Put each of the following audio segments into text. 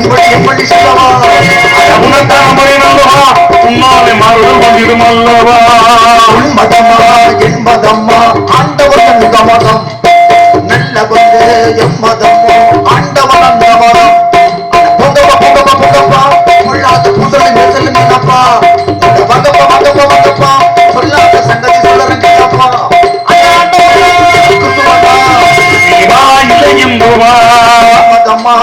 எப்படி சொல்லவா உனத்தாமரை நல்லவா உன்னாலே மருள் வந்திடும் அல்லவா உன் என் மதம்மா ஆண்டவன் மதம் நல்ல வந்து எம் ஆண்டவன் அந்த மதம் புதலை நெசல் சொல்லாத சங்கதி என் மதமா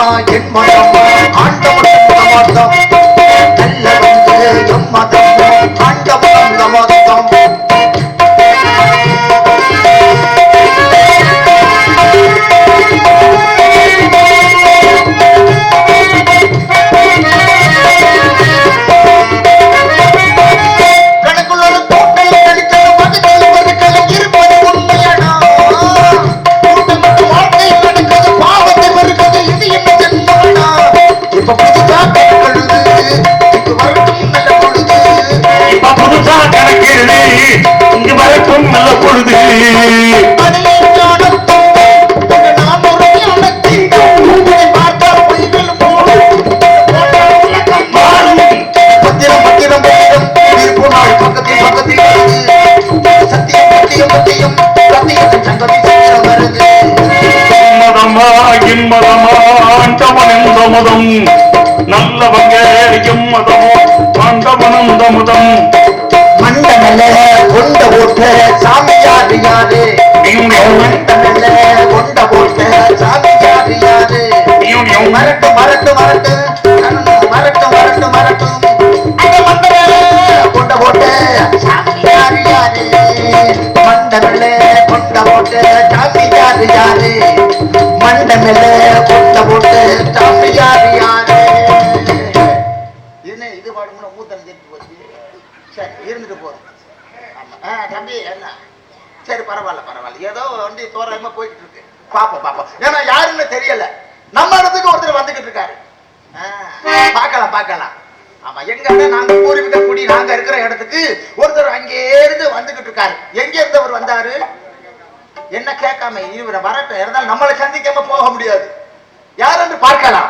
இருக்காரு எங்க இருந்து அவர் வந்தாரு? என்ன கேட்காம இவரை வரட்டும். இருந்தாலும் நம்மளை சந்திக்காம போக முடியாது. யார் என்று பார்க்கலாம்.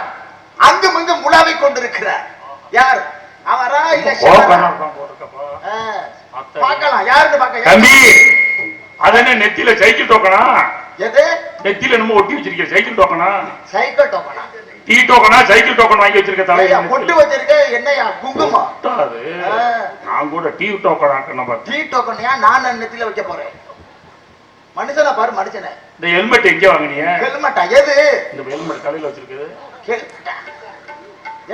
அங்கும் இங்கும் முலாவிக் கொண்டிருக்கிறார். யார்? அவரா இல்ல பார்க்கலாம். யாருன்னு பார்க்க தம்பி அதென்ன நெத்தியில சைக்கிள் டோக்கனா எது? நெத்தியில என்னமோ ஒட்டி வச்சிருக்க சைக்கிள் டோக்கனா சைக்கிள் டோக்கனா டீ டோக்கனா சைக்கிள் டோக்கன் வாங்கி வச்சிருக்க ஐயா, தலையில பொட்டு வச்சிருக்க என்னையா. ஆ. நான் கூட டீ டோக்கன் ஆக்கணும் டீ டோக்கனையா நான் நெத்தில வைக்க போறேன். மனுஷனா பாரு மனுஷனை. இந்த ஹெல்மெட் எங்க வாங்குனீங்க? ஹெல்மெட்டா எது? இந்த ஹெல்மெட் கடையில வச்சிருக்குது. ஹெல்மெட்டா?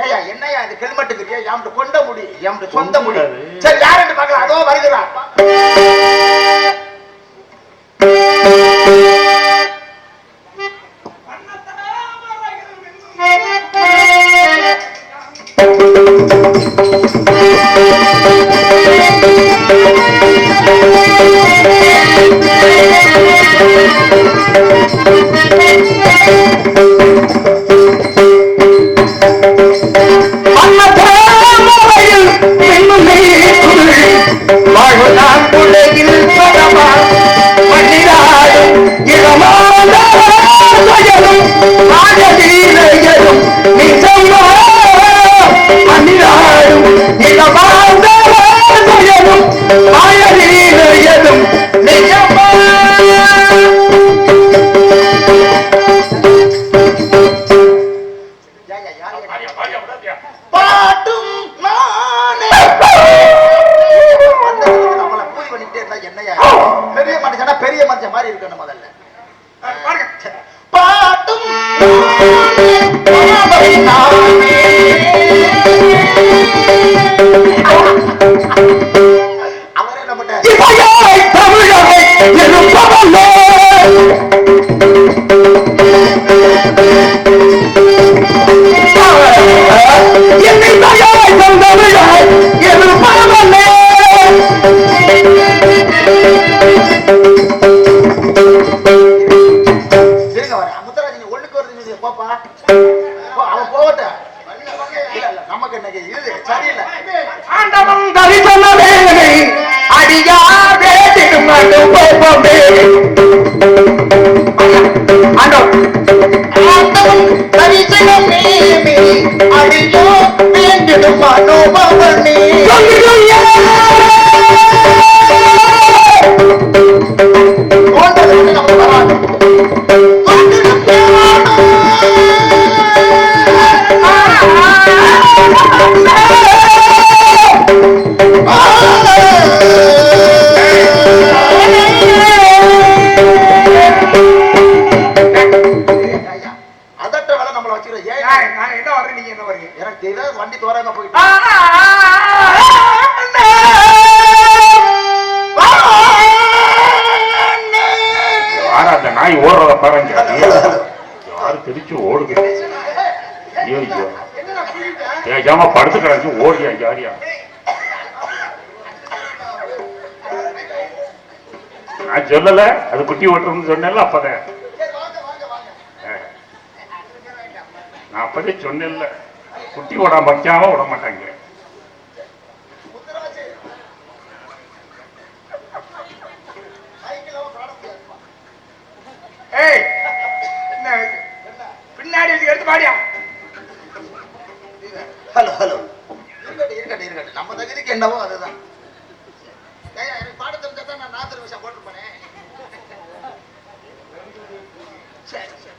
ஏயா என்னையா இது ஹெல்மெட்டுக்கு எம்ட்டு கொண்ட முடி? எம்ட்டு சொந்த முடி. சரி யாருன்னு பார்க்கலாம். அதோ வருகிறா அடியோ வேண்டிடும் அனுபவனே ஏஜாம படுத்து கிடந்து ஓடியா ஜாரியா நான் சொல்லல அது குட்டி ஓட்டுறோம்னு சொன்னேன்ல அப்பதான். நான் அப்பதே சொன்னேன்ல குட்டி ஓட வைக்காம விட மாட்டாங்க. ஏய் பின்னாடி எடுத்து பாடியா? என்னவோ அதுதான். எனக்கு பாட தெரிஞ்சா தான் நான் நாத்திர விஷயம் போட்டிருப்பேனே. சரி சரி.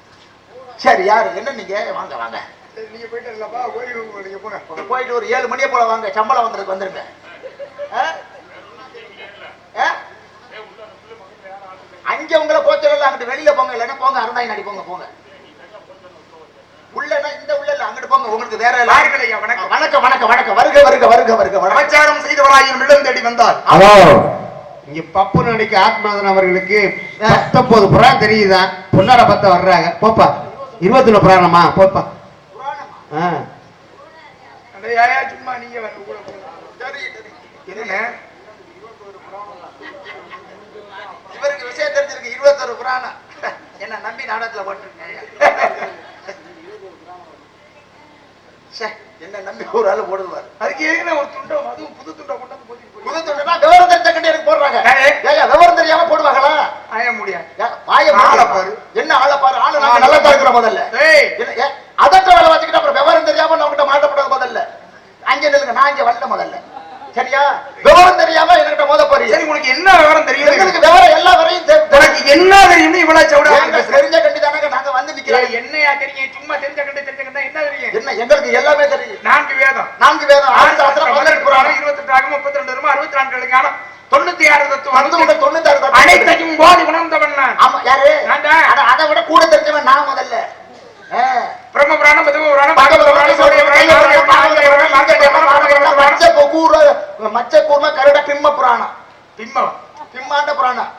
சரி யாரு? என்ன நீங்க? வாங்க வாங்க. நீங்க போயிட்டு இல்லப்பா போங்க. போயிட்டு ஒரு ஏழு மணியே போல வாங்க. சம்பளம் வந்ததுக்கு வந்துருங்க? அங்க உங்களை போச்சல அங்கிட்டு வெளியில போங்க. இல்லைன்னா போங்க அறந்தாய் நடி போங்க போங்க உள்ளனா இந்த உள்ள இல்ல அங்கிட்டு போங்க உங்களுக்கு வேற வணக்கம். வணக்கம் வணக்கம் வணக்கம். வருக வருக வருக வருக வணக்கம். சமாச்சாரம் செய்தவராயின் இல்லம் தேடி வந்தார். இங்க பப்பு நடிக்க ஆத்மநாதன் அவர்களுக்கு பத்தொன்பது புறான் தெரியுதா? பொன்னார பத்த வர்றாங்க. போப்பா இருபத்தி ஒண்ணு புராணமா? போப்பா. சும்மா நீங்க வந்து கூட போங்க. சரி, சரி. என்ன இவருக்கு விஷயம் தெரிஞ்சிருக்கு இருபத்தொரு புராணம். என்ன நம்பி நாடகத்துல போட்டிருக்கேன் ச்சே, என்ன நம்பி ஒரு ஆளு போடுவார் அதுக்கு ஏங்க ஒரு துண்டம் அதுவும் புது துண்டம் கொண்டு வந்து போட்டு புது தொண்டுனா விவரம் தெரிஞ்ச கண்டி எனக்கு போடுறாங்க ஏய். விவரம் தெரியாம போடுவாங்களா ஆய முடியாது வாய ஆளை. பாரு. என்ன ஆளை பாரு ஆளு நாங்க நல்லா பாரு. இருக்கிற முதல்ல ஏய் இல்ல, ஏ, அதட்ட வேலை வச்சுக்கிட்டு அப்புறம் விவரம் தெரியாம நம்மகிட்ட மாட்டப்படாத முதல்ல அங்க நில்லுங்க நான் இங்க வரல முதல்ல சரியா விவரம் தெரியாம என்கிட்ட மோத போறீங்க சரி உனக்கு என்ன விவரம் தெரியும் எங்களுக்கு விவரம் எல்லா வரையும் தெ- தெ- உனக்கு என்ன தெரியும் இவ்வளவு சவுடா ஏங்க, தெரிஞ்ச கண்டி தானங்க நாங்க வந்து நிக்கிறோம் ஏய், என்னையா தெரியும் சும்மா தெரிஞ்ச கண்டு தெரிஞ்ச கண்டா என்ன தெரியும் என்ன எங்களுக்கு எல்லாமே தெரியும் நான்கு வேதம் நான்கு வேதம் ஆறு சாஸ்திரம் பதினெட்டு பதினெட்டு புராணம் புராணம் இருபத்தெட்டு ஆகும் முப்பத்தி ரெண்டு வரும் அறுபத்தி நான்கு எழுதியான தொண்ணூத்தி ஆறு தத்துவம் வந்து விட தொண்ணூத்தாறு தத்துவம். அனைத்தையும் போதி உணர்ந்தவன் நான் ஆமா யாரு நான்தான். அத- அதை விட கூட தெரிஞ்சவன் நான் முதல்ல ஆ. பிரம்ம புராணம் பதும புராணம் பகவத பாகவத புராணம், புராணம் சௌரிய புராணம் நாரத புராணம் மார்க்கண்டேய புராணம் மார்க்கண்டேய புராணம் மார்க்கண்டேய புராணம் மச்ச கூற மச்ச கூர்ம கருட பிம்ம புராணம். பிம்மம். பிம்மாண்ட புராணம்.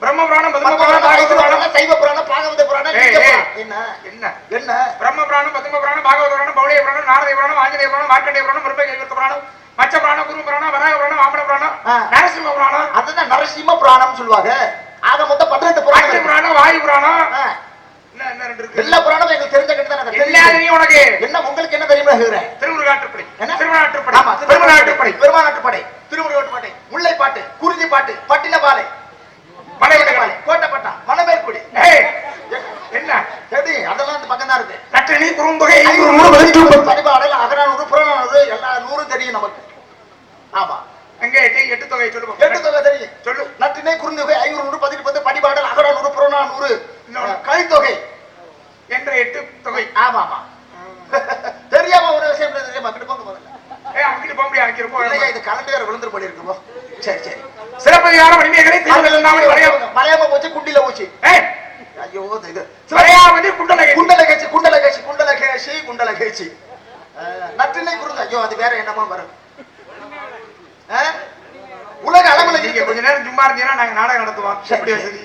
பிரம்ம புராணம் பதும புராணம் பாகவத புராணம். சைவ புராணம் பாகவத புராணம். என்ன? என்ன? என்ன? பிரம்ம புராணம் பதும புராணம் பாகவத புராணம் பௌளிய புராணம் நாரத புராணம் ஆஞ்சநேய புராணம் மார்க்கண்டேய புராணம் பிரம்ம புராணம் மச்ச புராணம் குரு புராணம் வராக புராணம் வாமன புராணம். நரசிம்ம புராணம். அதுதான் நரசிம்ம புராணம் சொல்லுவாங்க. ஆக மொத்தம் பதினெட்டு புராணம். புராணம் வாயு புராணம் எல்லா புராணமும் எங்களுக்கு தெரிஞ்ச தான் என்ன தெரியும் உனக்கு? என்ன உங்களுக்கு என்ன தெரியுமா திருமுருகாற்றுப்படை. என்ன? திருமணாற்றுப்படை. ஆமா பெருமாநாட்டுப்படை திருமுருகட்டுப்படை முல்லைப்பாட்டு குறிஞ்சி பாட்டு பட்டினப்பாலை மலைவிடைகளை கோட்டப்பட்டா மணமேற்குடி ஏய் என்ன எப்படி அதெல்லாம் இந்த பக்கம் தான் இருக்கு நற்றினி குறுந்தொகை ஐநூறு நூறு பதினெட்டு முப்பது பரிபாடல் அகரானூறு புறநானூறு எல்லா நூறும் தெரியும் நமக்கு ஆமா அங்க எட்டு எட்டு தொகை சொல்லுவோம் எட்டு தொகை தெரியும் சொல்லு நற்றினை குறுந்தொகை ஐநூறு நூறு பதினெட்டு படிபாடல் அகரானூறு புறநானூறு இன்னொன்னு. கழித்தொகை என்ற எட்டு தொகை ஆமா ஆமா தெரியாம ஒரு விஷயம் தெரியாம அங்கிட்டு போங்க முதல்ல ஏய் அங்கிட்டு போக முடியாது அங்க இல்லையா இருப்போம் இது கலந்து வேற விழுந்துரு போல இருக்கு போ. சரி சரி சிறப்பதிகார மணிமேகலை திருவள்ளுவர் வரையா மலையாம போச்சு குண்டில போச்சு ஏய் ஐயோ இது வரையாவது குண்டலகை Kundalakesi Kundalakesi Kundalakesi Kundalakesi Natrinai குருங்க ஐயோ அது வேற என்னமோ வரும் ஆ? உலக அளவுல நீங்க இருக்கு கொஞ்ச நேரம் சும்மா இருந்தீங்கன்னா நாங்க நாடகம் நடத்துவோம். எப்படி. வசதி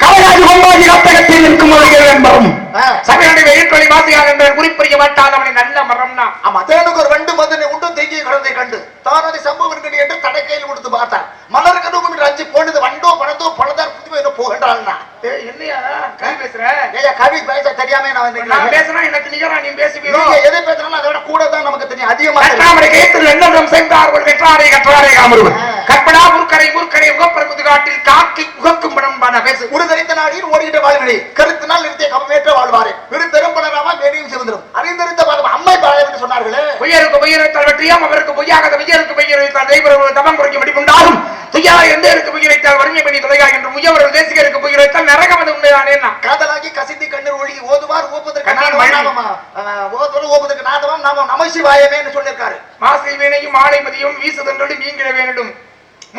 கலையாதி கொண்டாடி ரத்தகத்தில் இருக்கும் என்பதும் ஆ. சபையுடைய வாசியாக என்ற குறிப்பிடிக்க நல்ல மரம்னா. ஆமா தேனுக்கு ஒரு வண்டு மதனை உண்டு தேங்கிய கடந்தை கண்டு. தானதை சம்பவம் கண்டு என்று தடக்கையில் கொடுத்து பார்த்தான் மலர் கனவும் என்று அஞ்சு போனது வண்டோ பணந்தோ பணதார் புதுமை என்ன போகின்றாள்னா. ஏய் என்னையா? பேசுற? கவி பேச தெரியாம நான் நான் வந்திருக்கேன் பேசுனா எனக்கு நிகரா நீ நீங்க எது பேசினாலும் அதை விட கூட தான் நமக்கு தெரியும். அதிகமா. கற்றாமரை கைத்தில் எண்ணம் சென்றார் ஒரு கற்றாரை. கற்பனா முற்கரை முற்கரை காட்டில் காக்கை உகக்கும் படம் பான பேசு. ஒரு தரித்த நாடியில் ஓடுகின்ற வாழ்வினை கருத்தினால் நிறுத்திய கவமேற்ற வாழ்வாரே. பெருந்தரும் பலராமா வேணியும் சிவந்தரும் அறிந்தறிந்த பாதம் அம்மை பாயம் என்று சொன்னார்களே. பொய்யருக்கு பொய்யரைத்தால் வெற்றியாம் அவருக்கு பொய்யாக பொய்யருக்கு பொய்யரைத்தால் தெய்வர்கள் தமம் அடிப்புண்டாகும் துய்யா எந்தேருக்கு பொய்யரைத்தால் பண்ணி தொலைகா என்று முயவர்கள் தேசிகருக்கு பொய்யரைத்தால் நரகமது உண்மைதானே? காதலாகி கசிந்து கண்ணீர் ஒழுகி ஓதுவார் ஓப்புதற்கு ஓதுவார் ஓப்புதற்கு நாதமாம் நாமம் நமசிவாயமே என்று சொல்லியிருக்காரு. மாசை வீணையும் மாலை மதியம் வீசுதன்றோடு மீன்கிட வேண்டும்.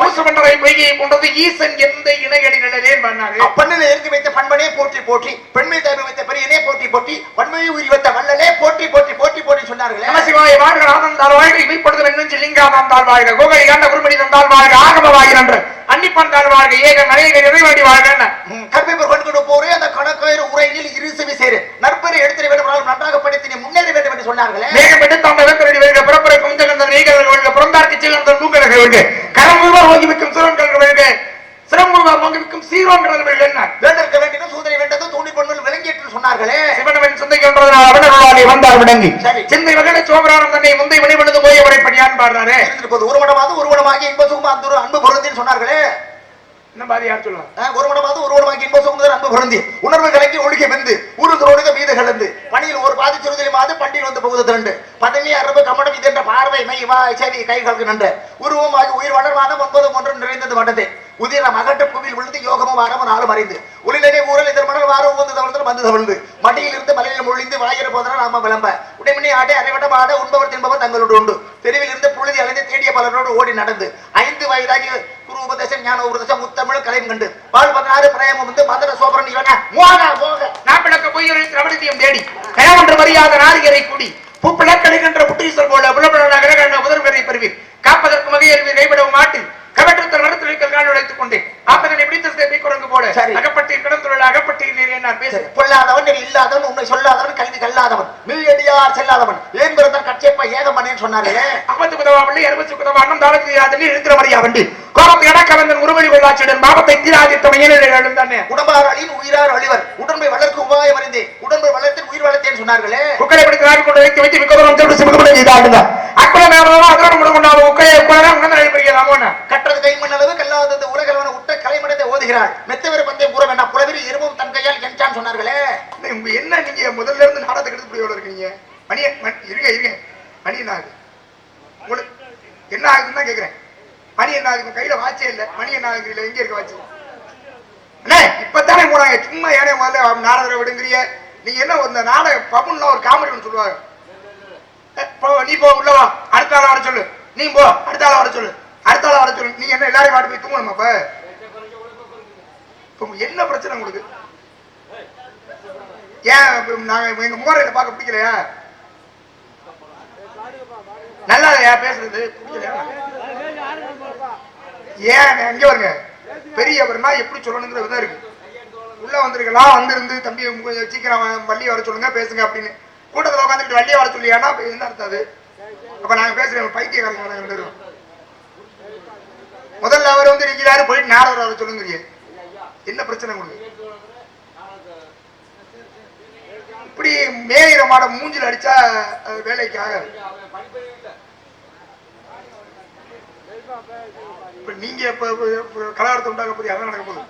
மூசு பண்டரை பொய்கையை கொண்டது ஈசன் எந்த இணையடி நிழலேன் பண்ணாரு அப்பண்ணில் இருந்து வைத்த பண்பனே போற்றி போற்றி. பெண்மை தேவை வைத்த பெரியனே போற்றி போற்றி. வன்மையை உயிர் வைத்த வள்ளலே போற்றி போற்றி போற்றி போற்றி சொன்னார்களே. நமசிவாய வாழ்க ஆனந்தால் வாழ்க இமைப்படுதல் என்னும் லிங்காதாந்தால் வாழ்க கோகை காண்ட குருமணி தந்தால் வாழ்க ஆகம வாயிரன்று அன்னிப்பந்தால் வாழ்க ஏக நரேக நிறைவாடி வாழ்க. கற்பிப்பர் கொண்டு போரே அந்த கணக்காயிர உரையில் இரு செவி சேரு நற்பெரு வேண்டும் என்றால் நன்றாக படித்து நீ முன்னேற வேண்டும் என்று சொன்னார்களே. மேகம் எடுத்து அந்த வெப்பரடி வருக பிறப்புற குஞ்சகந்த நீகர்கள் வருக பிறந்தார்க்கு வருக வைக்கும் சிறன்கள் வருக சீரோன்கள் வருக என்ன? வேண்டிருக்க வேண்டியதும் சூதனை வேண்டது தூணி பொண்ணுகள் விளங்கி என்று சொன்னார்களே. சிவனவன் சிந்தை கொன்றதனால் அவனருளாலே வந்தார் விளங்கி சரி. சிந்தை வகன சோபரானம் தன்னை முந்தை வினைவனது போய் அவரை பணியான் பாடுறாரு இருந்துட்டு போது ஒருவனமாவது ஒருவனமாகி இன்ப சுகம் அந்த அன்பு பொருந்தின்னு சொன்னார்களே. இந்த மாதிரி யார் சொல்லுவாங்க அஹ், ஒருவனமாவது ஒருவனமாகி இன்ப அன்பு பொருந்தி. உணர்வு கலக்கி ஒழுகி வெந்து ஊரு துரோடுக மீது கலந்து. பணியில் ஒரு பாதி சுருதில் மாது பண்டியில் வந்து புகுது திரண்டு. பதவி அரபு கமடம் இது என்ற பார்வை மை வா செவி கைகளுக்கு நன்று. உருவமாகி உயிர் வளர்வாதம் ஒன்பது ஒன்று நிறைந்தது மண்டது உதிர மகட்டு புவியில் விழுந்து யோகமும் வாரமும் நாளும் அறிந்து. உளிலே ஊரல் இதர் மணல் வாரம் வந்து தவழ்ந்து வந்து தவழ்ந்து. மடியில் இருந்து மலையில் முழிந்து வாயிற போதனால் நாம விளம்ப. உடைமணி ஆட்டை அரைவட்டம் ஆட உண்பவர் தின்பவர் தங்களோடு உண்டு. தெருவில் இருந்து புழுதி அலைந்து தேடிய பலரோடு ஓடி நடந்து. ஐந்து வயதாகி குரு உபதேசம் ஞான உபதேசம் முத்தமிழ் கலையும் கண்டு. பால் பதினாறு பிரயமும் வந்து மதுர சோபரன் இவன மோக. போக நாப்பிளக்க பொய்யரை திரவணத்தையும் தேடி. கயமன்ற மரியாத நாரிகரை கூடி. பூப்பிளக்கடுகின்ற புட்டீசல் போல உன்னை சொல்லாதவன் கல்வி கல்லாதவன் மில்லியடியார் செல்லாதவன். ஏன் பிறந்தான் கட்சியப்ப ஏகம் பண்ணேன்னு சொன்னார்களே அப்பத்து குதவாவள்ளி அறுபத்து குதவாண்டம் தாளத்து யாதனி இருக்கிற வண்டி தீராதித்த தானே? உயிரார் அழிவர். உடம்பை வளர்க்கும் உபாயம் அறிந்தே. உடம்பை வளர்த்து உயிர் வளர்த்தேன்னு சொன்னார்களே. குக்கரை பிடித்து நாடு கொண்டு வைத்து வைத்து மிக்கதரம் திருட்டு சிமுகப்பட செய்தாடுங்க அக்குல மேலும் அதோட முழு கொண்டாலும் உக்கையை உட்கார உணர்ந்து அழிப்பறியலாமோன்னு கற்றது கை மண்ணளவு கல்லாதது உலகளவன உட்ட கலைமடத்தை ஓதுகிறாள். மெத்தவர் பந்தயம் கூற வேண்டாம். புலவரி எருவும் தன் கையால் என்றான் சொன்னார்களே உங்க என்ன நீங்க முதல்ல இருந்து நாடகத்தை எடுத்து எவ்வளவு இருக்கீங்க மணி மணி- இருங்க இருங்க மணி என்ன ஆகுது உங்களுக்கு என்ன ஆகுதுன்னு தான் கேக்குறேன் மணி என்ன ஆகுது கையில வாட்சே இல்ல மணி என்ன ஆகுது இல்ல எங்க இருக்க வச்சு. அண்ணே இப்பதானே போனாங்க சும்மா ஏனே முதல்ல நாடகரை விடுங்கிறிய. நீங்க என்ன இந்த நாடக பபுன்லாம் ஒரு காமெடி ஒன்று சொல்லுவாங்க. நீ போ உள்ள வா. அடுத்த ஆளா வர சொல்லு. நீ போ அடுத்த ஆள வர சொல்லு. அடுத்த ஆள வர சொல்லு. நீ என்ன எல்லாரையும் வாட்டு போய் தூங்கணுமா இப்ப என்ன பிரச்சனை உங்களுக்கு? ஏன் நாங்க எங்க முகரையில பார்க்க பிடிக்கலையா? நல்லா பேசுறது? பிடிக்கலையா? ஏன் எங்க வருங்க? பெரியவர்னா எப்படி சொல்லணுங்கிற விதம் இருக்கு. உள்ள வந்திருக்கலாம் வந்திருந்து தம்பி கொஞ்சம் சீக்கிரம் வள்ளியை வர சொல்லுங்க பேசுங்க அப்படின்னு. கூட்டத்தில் உட்காந்துட்டு வள்ளியை வர சொல்லியானா என்ன அர்த்தம் அது. அப்ப நாங்க பேசுறோம் பைத்தியக்காரங்க நாங்க ரெண்டு முதல்ல அவர் வந்து இருக்கிறாரு போயிட்டு நேரம் வர சொல்லுங்க என்ன பிரச்சனை உங்களுக்கு? இப்படி மேயிற மாட மூஞ்சில் அடிச்சா அது வேலைக்கு ஆகாது. இப்ப நீங்க இப்ப கலவரத்தை உண்டாக்க போது அதான் நடக்க போகுது.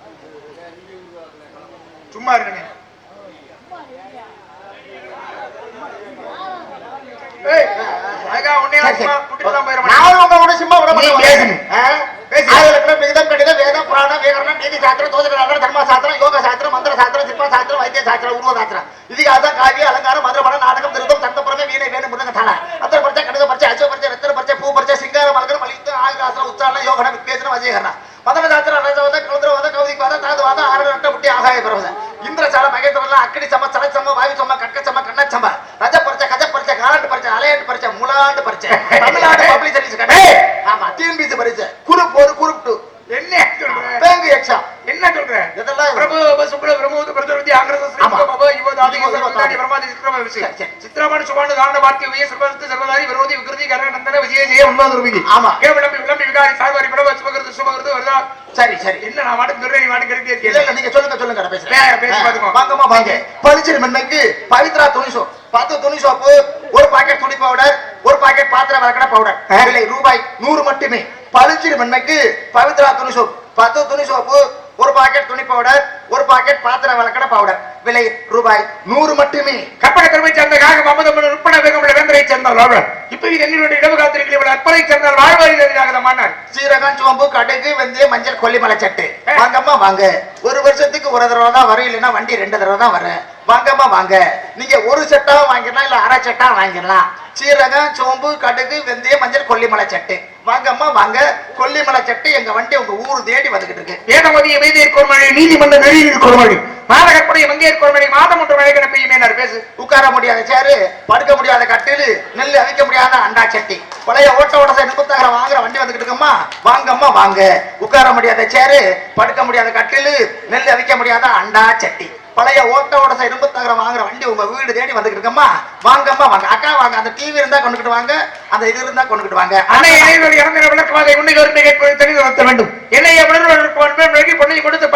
சும்மா இருங்க கூட்டிட்டு தான் காவியம், அலங்காரம், மதுர படம், நாடகம், திருத்தம், தந்தபுரமே, வீணை, வேணு, முருகன், தாள, அத்தர கடுக பரிச்சை, அச்ச பரிச்சை, ரத்தின பரிச்சை, பூ பரிச்சை, சிங்காரம், மலகரம், மலித்து, ஆயுதாசனம், உச்சாரணம், யோகனம், வித்வேசனம், சாஸ்திரம், ரசவாதம், கௌந்திரவாதம், கௌதிகவாதம், தாதுவாதம், ஆறு நட்ட முட்டி, ஆகாய பரவதம், இந்திரசால, மகேந்திரலாம், அக்கினி சம, சல சம, வாயு சம, கட்க சம, கண்ண சம, ரஜ பரிச்சை, கஜ பரிச்சை, காலாண்டு பரிச்சை, அலையாண்டு பரிச்சை, முலாண்டு பரிச்சை, தமிழ்நாடு பப்ளிக் சர்வீஸ் கடை. ஆமா டிஎன்பிசி பரிச்சை குரூப் ஒரு குரூப் டூ என்ன சொல்ற? Bank exam. என்ன சொல்ற? இதெல்லாம் பிரபு சுப்ர பிரமோத பிரஜோதி ஆங்கிரத ஸ்ரீ ஆமா. பப யுவ தாதி பிரமாதி பிரமாதி விக்ரம பேசு சரி, சரி. சித்திரமான சுபாண்டு காண்ட வார்த்தை உய சர்வத்து சர்வதாரி விரோதி விகிருதி கரணந்தன விஜய ஜெய உண்மாது ரூபிகி ஆமா. ஏ விளம்பி விளம்பி விகாரி சாய்வாரி பிரப சுபகிருது சுபகிருது வருதா? சரி சரி. என்ன நான் மாட்டு துறை நீ மாட்டு கருதி இல்ல இல்ல நீங்க சொல்லுங்க சொல்லுங்க நான் பேசுறேன். வே- பேசி பாத்துக்கோ. வாங்கம்மா வாங்க. பளிச்சிரு மென்மைக்கு பவித்ரா துணி பத்து துணி சோப்பு ஒரு பாக்கெட் துணி பவுடர் ஒரு பாக்கெட் பாத்திரம் விளக்கட பவுடர் விலை ரூபாய் நூறு மட்டுமே. பளிச்சிரு மென்மைக்கு பவித்ரா துணி சோப். பத்து துணி சோப்பு ஒரு பாக்கெட் துணி பவுடர் ஒரு பாக்கெட் பாத்திரம் விளக்கட பவுடர் விலை ரூபாய் நூறு மட்டுமே. கப்பட கருமை சேர்ந்த காக மமதம் உட்பட வேகமுள்ள வேந்தரை சேர்ந்தால் இப்ப என்னுடைய இடவு காத்திருக்கிற இவள் அற்பரை சேர்ந்தால் வாழ்வாரி எதிராக மானார் சீரகம் சோம்பு கடுகு வெந்தயம் மஞ்சள் கொல்லிமலை சட்டு வாங்கம்மா வாங்க ஒரு வருஷத்துக்கு ஒரு தடவை தான் வரும் இல்லைன்னா வண்டி ரெண்டு தடவை தான் வரும். வாங்கம்மா வாங்க. நீங்க ஒரு செட்டா வாங்கிடலாம் இல்ல அரை செட்டா வாங்கிடலாம். சீரகம் சோம்பு கடுகு வெந்தயம் மஞ்சள் கொல்லிமலை சட்டு வாங்கம்மா வாங்க. கொல்லிமலை சட்டு எங்க வண்டி உங்க ஊர் தேடி வந்துகிட்டு இருக்கு. வேதமதிய வைத்தியர் கோர்மழி நீதிமன்ற நெறியில் கோர்மழி மாதகற்புடைய ஒரு கோர்மழி மாதம் ஒன்று மழை பெய்யுமே நான் பேசு. உட்கார முடியாத சேரு படுக்க முடியாத கட்டிலு நெல் அவிக்க முடியாத அண்டா சட்டி. பழைய ஓட்ட ஓட்ட முப்பத்தாயிரம் வாங்குற வண்டி வந்துகிட்டு இருக்கம்மா வாங்கம்மா வாங்க. உட்கார முடியாத சேரு படுக்க முடியாத கட்டிலு நெல் அவிக்க முடியாத அண்டா சட்டி. பழைய ஓட்ட ஓட இரும்பு தகரம் வாங்குற வண்டி உங்க வீடு தேடி வந்துகிட்டு இருக்கம்மா வாங்கம்மா வாங்க. அக்கா வாங்க. அந்த டிவி இருந்தா கொண்டுகிட்டு வாங்க. அந்த இது இருந்தா கொண்டுகிட்டு வாங்க. ஆனா இணையவழி இறந்த விளக்கமாக உன்னை தெரிந்து நடத்த வேண்டும். என்னைய உணர்வு பொண்ணை கொடுத்து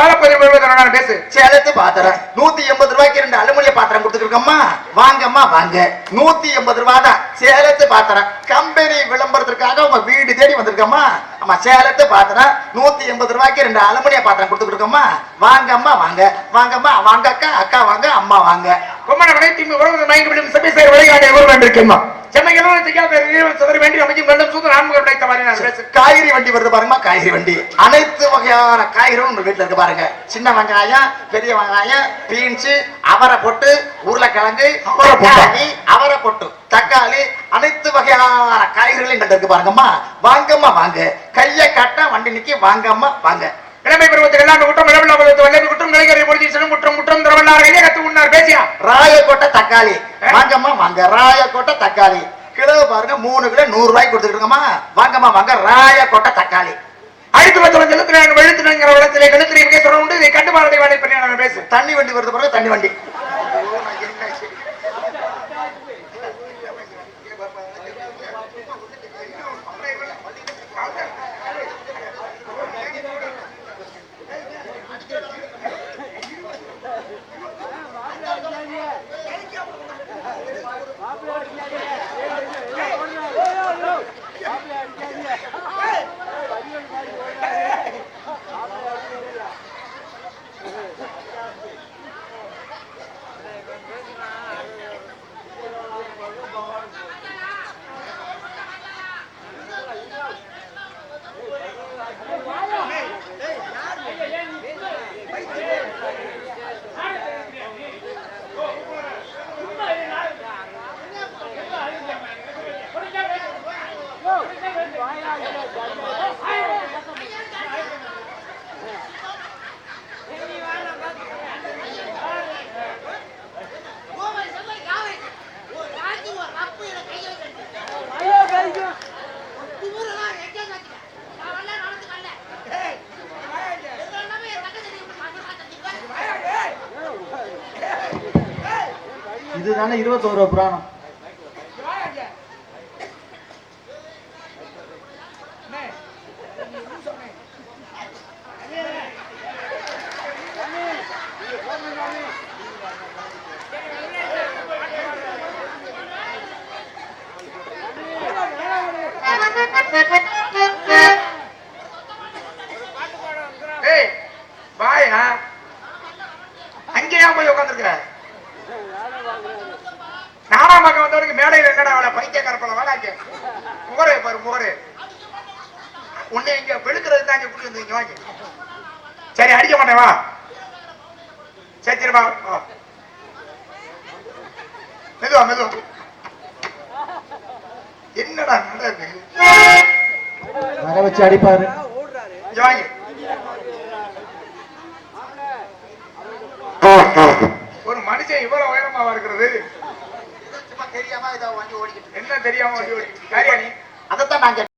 நான் பேசு. சேலத்து பாத்திரம் நூத்தி எண்பது ரூபாய்க்கு ரெண்டு அலுமினிய பாத்திரம் கொடுத்துருக்கோம்மா. வாங்கம்மா வாங்க. நூத்தி எண்பது ரூபாய் தான் சேலத்து பாத்திரம் கம்பெனி விளம்பரத்திற்காக உங்க வீடு தேடி வந்திருக்கோம்மா. ஆமா சேலத்து பாத்திரம் நூத்தி எண்பது ரூபாய்க்கு ரெண்டு அலுமினிய பாத்திரம் கொடுத்துருக்கோம்மா. வாங்கம்மா வாங்க. வாங்கம்மா வாங்க அக்கா. அக்கா வாங்க. அம்மா வாங்க. மயங்கி விடும் சபை விளையாட ஒரு வேண்டியிருக்கேம்மா சென்னை எல்லாம் திக்காத சதறி வேண்டி அமைக்கும் மாதிரி நான் பேசு காய்கறி வண்டி வருது பாருங்கம்மா காய்கறி வண்டி. அனைத்து வகையான காய்கறிகளும் உங்க வீட்டுல இருக்கு பாருங்க. சின்ன வெங்காயம் பெரிய வெங்காயம் பீன்ஸ் அவரை பொட்டு உருளைக்கிழங்கு அவரை அவரை பொட்டு. தக்காளி அனைத்து வகையான காய்கறிகளும் எங்கிட்ட இருக்கு பாருங்கம்மா. வாங்கம்மா வாங்க. கைய கட்ட வண்டி நிக்கி வாங்கம்மா வாங்க. இளமை பருவத்தில் எல்லாம் குற்றம் இளவில்லா பருவத்தில் வல்லது குற்றம் கலைஞரை பொழுது சில முற்றம் முற்றம் திரவல்லார் கையை கத்து உண்ணார். பேசியா? ராயக்கோட்டை தக்காளி. வாங்கம்மா வாங்க. ராயக்கோட்டை தக்காளி. கிலோ பாருங்க மூணு கிலோ நூறு ரூபாய்க்கு கொடுத்துருக்கோமா வாங்கம்மா வாங்க. ராயக்கோட்டை தக்காளி. அடுத்து வந்தவன் செலுத்தினாங்க வெளுத்தினாங்கிற வளத்திலே கழுத்திலே மிக சொல்ல உண்டு இதை கண்டு மாறதை வேலை பண்ணி நான் பேசு தண்ணி வண்டி வருது பாருங்க தண்ணி வண்டி. இதுதானே இருபத்தோரு புராணம். ஏய் அங்கேயா போய் உட்காந்துருக்க நாலாம் பக்கம் வந்தவனுக்கு மேடையில் என்னடா அவளை பைத்தியக்கார பழம் வேலை முகரே பாரு முகரே உன்னை இங்க வெளுக்கிறது தான் இங்க கூட்டி வந்து இங்க வாங்க. சரி அடிக்க மாட்டேன் வா. சரி சரி வா. வா. மெதுவா மெதுவா. என்னடா நடக்கு வர வச்சு அடிப்பாரு. வாங்க. மனுஷன் இவ்வளவு உயரமாவா இருக்கிறது தெரியாம என்ன தெரியாம வண்டி ஓடிக்கிட்டு அதைத்தான் நான்